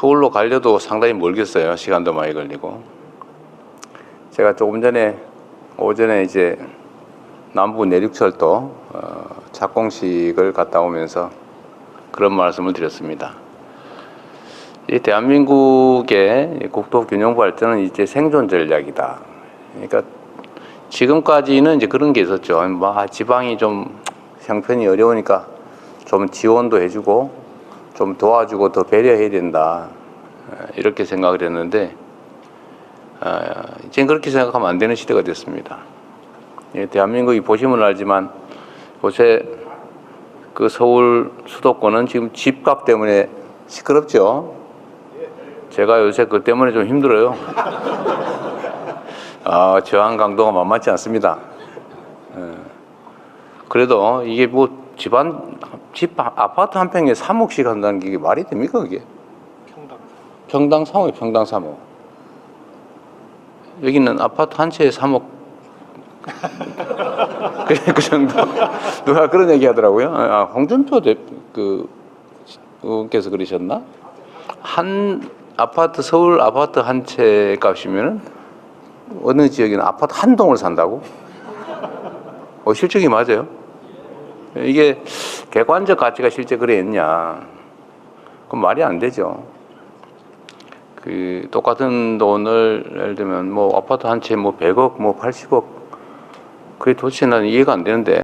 서울로 가려도 상당히 멀겠어요. 시간도 많이 걸리고. 제가 조금 전에 오전에 이제 남부 내륙철도 어, 착공식을 갔다 오면서 그런 말씀을 드렸습니다. 이 대한민국의 국토 균형 발전은 이제 생존 전략이다. 그러니까 지금까지는 이제 그런 게 있었죠. 뭐 아, 지방이 좀 형편이 어려우니까 좀 지원도 해주고 좀 도와주고 더 배려해야 된다. 어, 이렇게 생각을 했는데 어, 이제 그렇게 생각하면 안 되는 시대가 됐습니다. 예, 대한민국이 보시면 알지만 요새 그 서울 수도권은 지금 집값 때문에 시끄럽죠. 제가 요새 그 때문에 좀 힘들어요. 아, 저항 강도가 만만치 않습니다. 예. 그래도 이게 뭐 집안 집 아- 아파트 한 평에 3억씩 한다는 게 말이 됩니까 그게? 평당. 평당 3억, 평당 3억. 여기는 아파트 한 채에 3억. 그, 그 정도. 누가 그런 얘기 하더라고요. 아, 홍준표 대, 그, 의원께서 그러셨나? 한 아파트, 서울 아파트 한 채 값이면은 어느 지역에는 아파트 한 동을 산다고? 어, 실적이 맞아요. 이게 객관적 가치가 실제 그랬냐. 그럼 말이 안 되죠. 그 똑같은 돈을 예를 들면 뭐 아파트 한 채 뭐 100억 뭐 80억 그게 도대체 나는 이해가 안 되는데